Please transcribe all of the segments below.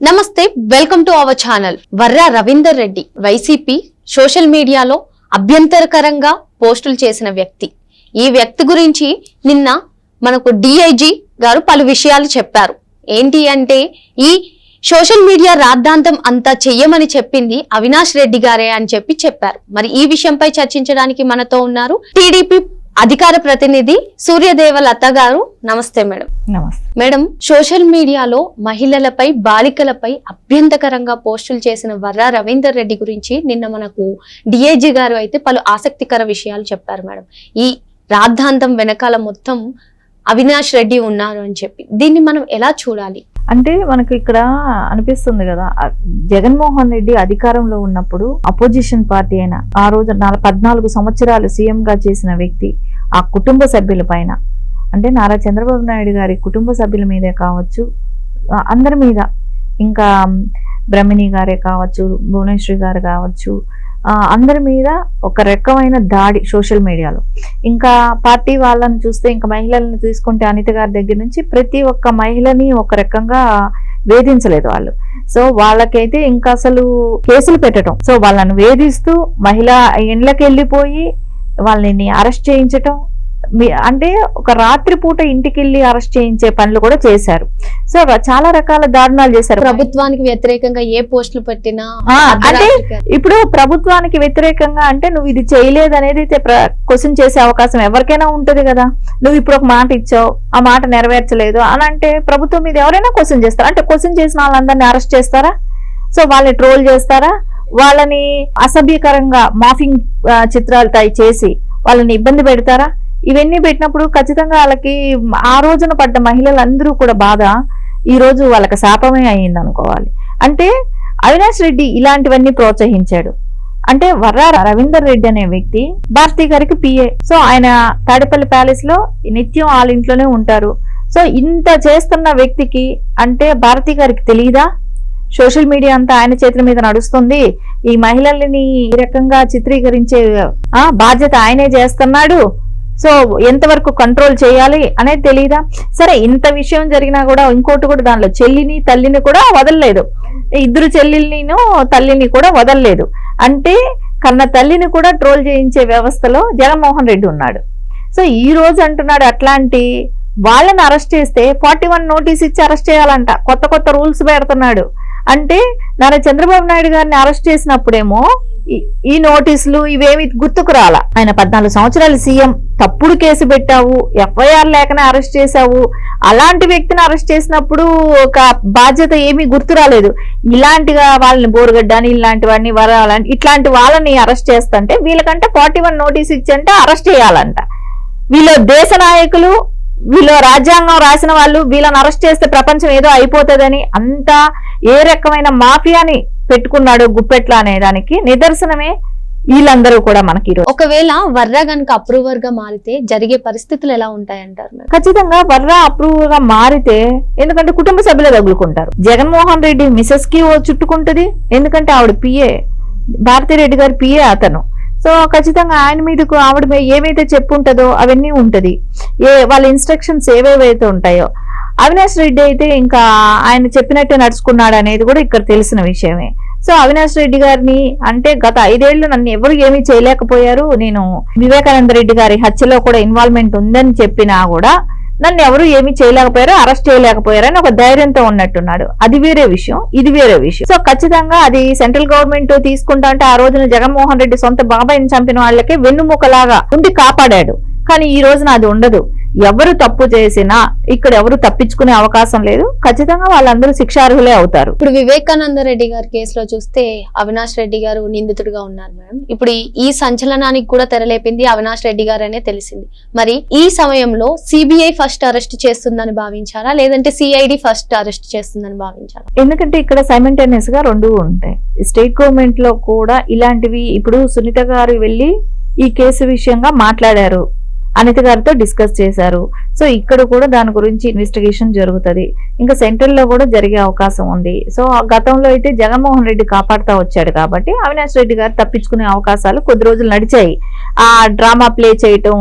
నమస్తే welcome to our channel. Varra Ravinder Reddy YCP social మీడియాలో అభ్యంతరకరంగా పోస్టులు చేసిన వ్యక్తి. ఈ వ్యక్తి గురించి నిన్న మనకు డిఐజీ గారు పలు విషయాలు చెప్పారు. ఏంటి అంటే ఈ సోషల్ మీడియా రాద్ధాంతం అంతా చెయ్యమని చెప్పింది అవినాష్ రెడ్డి గారే అని చెప్పి చెప్పారు. మరి ఈ విషయంపై చర్చించడానికి మనతో ఉన్నారు టీడీపీ అధికార ప్రతినిధి సూర్యదేవలత గారు నమస్తే మేడం. నమస్తే. మేడం సోషల్ మీడియాలో మహిళలపై బాలికలపై అభ్యంతకరంగా పోస్టులు చేసిన వర్రా రవీందర్ రెడ్డి గురించి నిన్న మనకు డిఐజీ గారు అయితే పలు ఆసక్తికర విషయాలు చెప్పారు మేడం. ఈ రాద్ధాంతం వెనకాల మొత్తం అవినాష్ రెడ్డి ఉన్నారు అని చెప్పి. దీన్ని మనం ఎలా చూడాలి? అంటే మనకు ఇక్కడ అనిపిస్తుంది కదా జగన్మోహన్ రెడ్డి అధికారంలో ఉన్నప్పుడు అపోజిషన్ పార్టీ అయిన ఆ రోజు నాలుగు పద్నాలుగు సంవత్సరాలు సీఎంగా చేసిన వ్యక్తి ఆ కుటుంబ సభ్యుల పైన. అంటే నారా చంద్రబాబు నాయుడు గారి కుటుంబ సభ్యుల మీదే కావచ్చు అందరి మీద. ఇంకా బ్రహ్మిణి గారే కావచ్చు భువనేశ్వరి గారు కావచ్చు అందరి మీద ఒక రకమైన దాడి సోషల్ మీడియాలో. ఇంకా పార్టీ వాళ్ళని చూస్తే ఇంకా మహిళలను తీసుకుంటే అనిత గారి దగ్గర నుంచి ప్రతి ఒక్క మహిళని ఒక రకంగా వేధించలేదు వాళ్ళు. సో వాళ్ళకైతే ఇంకా అసలు కేసులు పెట్టడం సో వాళ్ళని వేధిస్తూ మహిళ ఇండ్లకి వెళ్ళిపోయి వాళ్ళని అరెస్ట్ చేయించటం. అంటే ఒక రాత్రి పూట ఇంటికి వెళ్ళి అరెస్ట్ చేయించే పనులు కూడా చేశారు. సో చాలా రకాల దారుణాలు చేశారు. ప్రభుత్వానికి వ్యతిరేకంగా ఏ పోస్టులు పెట్టినా అంటే ఇప్పుడు ప్రభుత్వానికి వ్యతిరేకంగా అంటే నువ్వు ఇది చేయలేదు అనేది క్వశ్చన్ చేసే అవకాశం ఎవరికైనా ఉంటది కదా. నువ్వు ఇప్పుడు ఒక మాట ఇచ్చావు ఆ మాట నెరవేర్చలేదు అని అంటే ప్రభుత్వం మీద ఎవరైనా క్వశ్చన్ చేస్తారా? అంటే క్వశ్చన్ చేసిన వాళ్ళందరినీ అరెస్ట్ చేస్తారా? సో వాళ్ళని ట్రోల్ చేస్తారా? వాళ్ళని అసభ్యకరంగా మాఫింగ్ చిత్రాలు తయారు చేసి వాళ్ళని ఇబ్బంది పెడతారా? ఇవన్నీ పెట్టినప్పుడు ఖచ్చితంగా వాళ్ళకి ఆ రోజున పడ్డ మహిళలందరూ కూడా బాధ ఈ రోజు వాళ్ళకి శాపమే అయ్యింది అనుకోవాలి. అంటే అవినాష్ రెడ్డి ఇలాంటివన్నీ ప్రోత్సహించాడు. అంటే వర్రా రవీందర్ రెడ్డి అనే వ్యక్తి భారతి గారికి పిఏ. సో ఆయన తాడేపల్లి ప్యాలెస్లో నిత్యం వాళ్ళ ఇంట్లోనే ఉంటారు. సో ఇంత చేస్తున్న వ్యక్తికి అంటే భారతి గారికి తెలియదా సోషల్ మీడియా అంతా ఆయన చేతుల మీద నడుస్తుంది. ఈ మహిళల్ని ఈ రకంగా చిత్రీకరించే ఆ బాధ్యత ఆయనే చేస్తున్నాడు. సో ఎంతవరకు కంట్రోల్ చేయాలి అనేది తెలియదా సరే ఇంత విషయం జరిగినా కూడా ఇంకోటి కూడా దానిలో చెల్లిని తల్లిని కూడా వదలలేదు. ఇద్దరు చెల్లెల్నిను తల్లిని కూడా వదలలేదు. అంటే కన్న తల్లిని కూడా ట్రోల్ చేయించే వ్యవస్థలో జగన్మోహన్ రెడ్డి ఉన్నాడు. సో ఈ రోజు అంటున్నాడు అట్లాంటి వాళ్ళని అరెస్ట్ చేస్తే ఫార్టీ వన్ నోటీస్ ఇచ్చి అరెస్ట్ చేయాలంట. కొత్త కొత్త రూల్స్ పెడుతున్నాడు. అంటే నారా చంద్రబాబు నాయుడు గారిని అరెస్ట్ చేసినప్పుడేమో ఈ- ఈ నోటీసులు ఇవేమి గుర్తుకు రాలా? ఆయన పద్నాలుగు సంవత్సరాలు సీఎం తప్పుడు కేసు పెట్టావు ఎఫ్ఐఆర్ లేకనే అరెస్ట్ చేశావు అలాంటి వ్యక్తిని అరెస్ట్ చేసినప్పుడు ఒక బాధ్యత ఏమీ గుర్తు రాలేదు. ఇలాంటిగా వాళ్ళని బోరుగడ్డ అని ఇలాంటి వాడిని వరాలని ఇట్లాంటి వాళ్ళని అరెస్ట్ చేస్తుంటే వీళ్ళకంటే ఫార్టీ వన్ నోటీస్ ఇచ్చంటే అరెస్ట్ చేయాలంట. వీళ్ళు దేశ నాయకులు వీళ్ళు రాజ్యాంగం రాసిన వాళ్ళు వీళ్ళని అరెస్ట్ చేస్తే ప్రపంచం ఏదో అయిపోతుందని అంతా ఏ రకమైన మాఫియాని పెట్టుకున్నాడు గుప్పెట్ల అనే దానికి నిదర్శనమే వీళ్ళందరూ కూడా మనకి ఒకవేళ వర్రా గనుక అప్రూవర్గా మారితే జరిగే పరిస్థితులు ఎలా ఉంటాయంటారు ఖచ్చితంగా వర్రా అప్రూవ్గా మారితే ఎందుకంటే కుటుంబ సభ్యులు తగులుకుంటారు. జగన్మోహన్ రెడ్డి మిసెస్కి ఓ చుట్టుకుంటది. ఎందుకంటే ఆవిడ పిఏ భారతిరెడ్డి గారి పిఏ అతను. సో ఖచ్చితంగా ఆయన మీదకు ఆవిడ ఏమైతే చెప్పుంటదో అవన్నీ ఉంటది. ఏ వాళ్ళ ఇన్స్ట్రక్షన్స్ ఏవేవైతే ఉంటాయో అవినాష్ రెడ్డి అయితే ఇంకా ఆయన చెప్పినట్టే నడుచుకున్నాడు అనేది కూడా ఇక్కడ తెలిసిన విషయమే. సో అవినాష్ రెడ్డి గారిని అంటే గత ఐదేళ్ళు నన్ను ఎవరు ఏమీ చేయలేకపోయారు. నేను వివేకానంద రెడ్డి గారి హత్యలో కూడా ఇన్వాల్వ్మెంట్ ఉందని చెప్పినా కూడా నన్ను ఎవరు ఏమీ చేయలేకపోయారు అరెస్ట్ చేయలేకపోయారు అని ఒక ధైర్యంతో ఉన్నట్టున్నాడు. అది వేరే విషయం ఇది వేరే విషయం. సో ఖచ్చితంగా అది సెంట్రల్ గవర్నమెంట్ తీసుకుంటా అంటే ఆ రోజున జగన్మోహన్ రెడ్డి సొంత బాబాయిని చంపిన వాళ్ళకి వెన్నుముకలాగా ఉండి కాపాడాడు. కానీ ఈ రోజున అది ఉండదు. ఎవరు తప్పు చేసినా ఇక్కడ ఎవరు తప్పించుకునే అవకాశం లేదు. ఖచ్చితంగా వాళ్ళందరూ శిక్షార్హులే అవుతారు. ఇప్పుడు వివేకానంద రెడ్డి గారి కేసులో చూస్తే అవినాష్ రెడ్డి గారు నిందితుడిగా ఉన్నారు మేడం. ఇప్పుడు ఈ- సంచలనానికి కూడా తెరలేపింది అవినాష్ రెడ్డి గారు తెలిసింది. మరి ఈ సమయంలో సిబిఐ ఫస్ట్ అరెస్ట్ చేస్తుందని భావించారా? లేదంటే సిఐడి ఫస్ట్ అరెస్ట్ చేస్తుందని భావించారా? ఎందుకంటే ఇక్కడ సైమెంటేనియస్గా రెండు ఉంటాయి. స్టేట్ గవర్నమెంట్లో కూడా ఇలాంటివి ఇప్పుడు సునీత గారు వెళ్ళి ఈ కేసు విషయంగా మాట్లాడారు. అనిత గారితో డిస్కస్ చేశారు. సో ఇక్కడ కూడా దాని గురించి ఇన్వెస్టిగేషన్ జరుగుతుంది. ఇంకా సెంట్రల్లో కూడా జరిగే అవకాశం ఉంది. సో ఆ గతంలో అయితే జగన్మోహన్ రెడ్డి కాపాడుతూ వచ్చాడు కాబట్టి అవినాష్ రెడ్డి గారు తప్పించుకునే అవకాశాలు కొద్ది రోజులు నడిచాయి. ఆ డ్రామా ప్లే చేయటం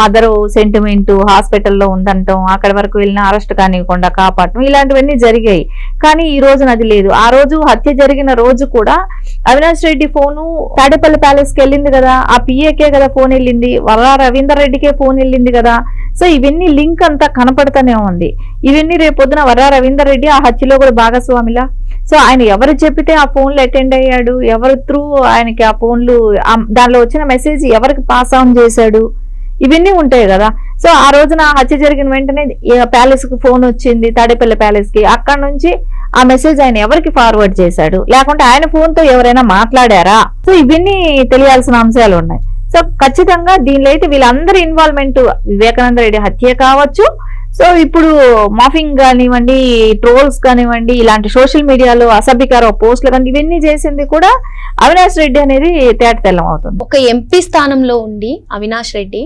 మదర్ సెంటిమెంట్ హాస్పిటల్లో ఉందంటాం అక్కడ వరకు వెళ్ళిన అరెస్ట్ కానివ్వకుండా కాపాడటం ఇలాంటివన్నీ జరిగాయి. కానీ ఈ రోజున అది లేదు. ఆ రోజు హత్య జరిగిన రోజు కూడా అవినాష్ రెడ్డి ఫోను తాడేపల్లి ప్యాలెస్కి వెళ్ళింది కదా. ఆ పిఏకే కదా ఫోన్ వెళ్ళింది. వల్ల రవీందర్ రెడ్డికే ఫోన్ వెళ్ళింది కదా. సో ఇవన్నీ లింక్ అంతా కనపడతానే ఉంది. ఇవన్నీ రేపొద్దున వర రవీందర్ రెడ్డి ఆ హత్యలో కూడా భాగస్వామిలా? సో ఆయన ఎవరు చెప్పితే ఆ ఫోన్లు అటెండ్ అయ్యాడు? ఎవరు త్రూ ఆయనకి ఆ ఫోన్లు దానిలో వచ్చిన మెసేజ్ ఎవరికి పాస్ ఆన్ చేశాడు? ఇవన్నీ ఉంటాయి కదా. సో ఆ రోజున ఆ హత్య జరిగిన వెంటనే ప్యాలెస్కి ఫోన్ వచ్చింది తాడేపల్లి ప్యాలెస్కి అక్కడ నుంచి ఆ మెసేజ్ ఆయన ఎవరికి ఫార్వర్డ్ చేశాడు? లేకుంటే ఆయన ఫోన్తో ఎవరైనా మాట్లాడారా? సో ఇవన్నీ తెలియాల్సిన అంశాలు ఉన్నాయి. సో ఖచ్చితంగా దీనిలో అయితే వీళ్ళందరి ఇన్వాల్వ్మెంట్ వివేకానంద రెడ్డి హత్య కావచ్చు సో ఇప్పుడు మాఫింగ్ కానివ్వండి ట్రోల్స్ కానివ్వండి ఇలాంటి సోషల్ మీడియాలో అసభ్యకర పోస్టులు కానీ ఇవన్నీ చేసింది కూడా అవినాష్ రెడ్డి అనేది తేట తెల్లం అవుతుంది. ఒక ఎంపీ స్థానంలో ఉండి అవినాష్ రెడ్డి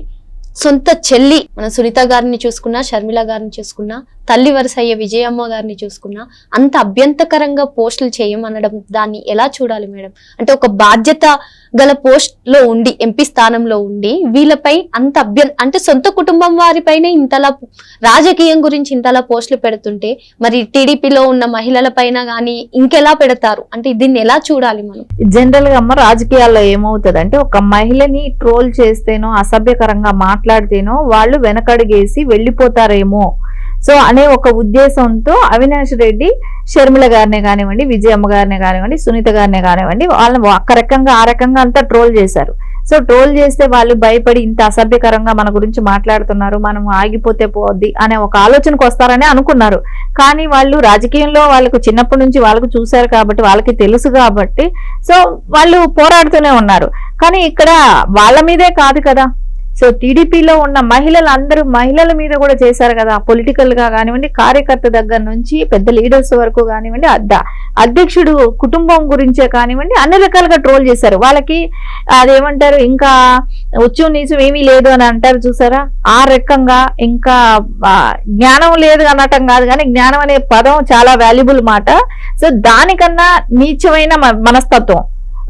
సొంత చెల్లి మన సునీత గారిని చూసుకున్నా షర్మిల గారిని చూసుకున్నా తల్లి వరుస అయ్యే విజయమ్మ గారిని చూసుకున్నా అంత అభ్యంతకరంగా పోస్టులు చేయమనడం దాన్ని ఎలా చూడాలి మేడం? అంటే ఒక బాధ్యత గల పోస్ట్లో ఉండి ఎంపీ స్థానంలో ఉండి వీళ్ళపై అంత అభ్యం అంటే సొంత కుటుంబం వారిపైనే ఇంతలా రాజకీయం గురించి ఇంతలా పోస్టులు పెడుతుంటే మరి టీడీపీలో ఉన్న మహిళల పైన గానీ ఇంకెలా పెడతారు? అంటే దీన్ని ఎలా చూడాలి మనం? జనరల్గా అమ్మ రాజకీయాల్లో ఏమవుతుంది అంటే ఒక మహిళని ట్రోల్ చేస్తేనో అసభ్యకరంగా మాట్లాడితేనో వాళ్ళు వెనకడుగేసి వెళ్ళిపోతారేమో సో అనే ఒక ఉద్దేశంతో అవినాష్ రెడ్డి షర్మిల గారినే కానివ్వండి విజయమ్మ గారినే కానివ్వండి సునీత గారినే కానివ్వండి వాళ్ళని ఒక రకంగా ఆ రకంగా అంతా ట్రోల్ చేశారు. సో ట్రోల్ చేస్తే వాళ్ళు భయపడి ఇంత అసభ్యకరంగా మన గురించి మాట్లాడుతున్నారు మనం ఆగిపోతే పోద్ది అనే ఒక ఆలోచనకు వస్తారని అనుకున్నారు. కానీ వాళ్ళు రాజకీయంలో వాళ్ళకు చిన్నప్పటి నుంచి వాళ్ళకు చూశారు కాబట్టి వాళ్ళకి తెలుసు కాబట్టి సో వాళ్ళు పోరాడుతూనే ఉన్నారు. కానీ ఇక్కడ వాళ్ళ మీదే కాదు కదా. సో టీడీపీలో ఉన్న మహిళలు అందరూ మహిళల మీద కూడా చేశారు కదా. పొలిటికల్గా కానివ్వండి కార్యకర్త దగ్గర నుంచి పెద్ద లీడర్స్ వరకు కానివ్వండి అద్ద అధ్యక్షుడు కుటుంబం గురించే కానివ్వండి అన్ని రకాలుగా ట్రోల్ చేశారు. వాళ్ళకి అదేమంటారు ఇంకా ఉచ్చు నీచం ఏమీ లేదు అని అంటారు చూసారా? ఆ రకంగా ఇంకా జ్ఞానం లేదు అనటం కాదు కానీ జ్ఞానం అనే పదం చాలా వాల్యుబుల్ మాట. సో దానికన్నా నీచమైన మనస్తత్వం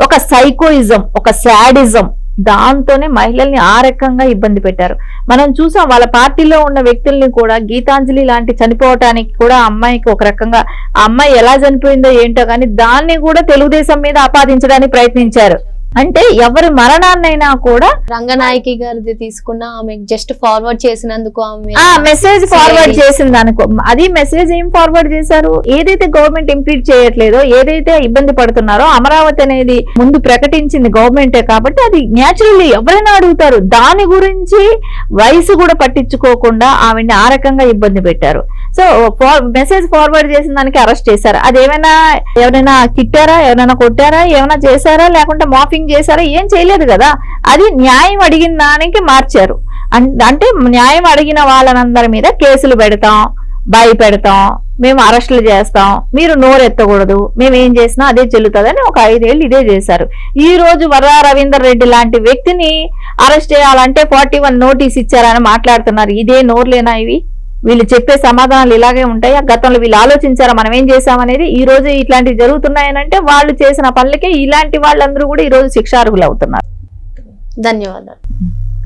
ఒక సైకోయిజం ఒక శాడిజం దాంతోనే మహిళల్ని ఆ రకంగా ఇబ్బంది పెట్టారు. మనం చూసాం వాళ్ళ పార్టీలో ఉన్న వ్యక్తుల్ని కూడా గీతాంజలి లాంటి చనిపోవటానికి కూడా అమ్మాయికి ఒక రకంగా అమ్మాయి ఎలా చనిపోయిందో ఏంటో కానీ దాన్ని కూడా తెలుగుదేశం మీద ఆపాదించడానికి ప్రయత్నించారు. అంటే ఎవరి మరణాన్నైనా కూడా రంగనాయకి గారిది తీసుకున్న ఆమె జస్ట్ ఫార్వర్డ్ చేసినందుకు ఆమె ఆ మెసేజ్ ఫార్వర్డ్. చేసింది అనుకో అది మెసేజ్ ఏం ఫార్వర్డ్ చేశారు? ఏదైతే గవర్నమెంట్ ఇంప్లీట్ చేయట్లేదో ఏదైతే ఇబ్బంది పడుతున్నారో అమరావతి అనేది ముందు ప్రకటించింది గవర్నమెంటే కాబట్టి అది న్యాచురల్లీ ఎవరైనా అడుగుతారు. దాని గురించి వయసు కూడా పట్టించుకోకుండా ఆవిడ్ని ఆ రకంగా ఇబ్బంది పెట్టారు. సో మెసేజ్ ఫార్వర్డ్ చేసిన దానికి అరెస్ట్ చేశారు. అది ఏమైనా ఎవరైనా తిట్టారా? ఎవరైనా కొట్టారా? ఏమైనా చేశారా? లేకుంటే మాఫింగ్ చేశారా ఏం చేయలేదు కదా. అది న్యాయం అడిగిన దానికి మార్చారు. అంటే న్యాయం అడిగిన వాళ్ళనందరి మీద కేసులు పెడతాం భయపెడతాం మేము అరెస్టులు చేస్తాం మీరు నోరెత్తకూడదు మేము ఏం చేసినా అదే చెల్లుతుందని ఒక ఐదేళ్ళు ఇదే చేశారు. ఈ రోజు వర్రా రవీందర్ రెడ్డి లాంటి వ్యక్తిని అరెస్ట్ చేయాలంటే ఫార్టీ వన్ నోటీస్ ఇచ్చారని మాట్లాడుతున్నారు. ఇదే నోర్లేనా ఇవి? వీళ్ళు చెప్పే సమాధానాలు ఇలాగే ఉంటాయి. గతంలో వీళ్ళు ఆలోచించారా? మనం ఏం చేశామనేది ఈ రోజు ఇట్లాంటివి జరుగుతున్నాయనంటే వాళ్ళు చేసిన పనులకే ఇలాంటి వాళ్ళందరూ కూడా ఈ రోజు శిక్షార్హులు అవుతున్నారు ధన్యవాదాలు.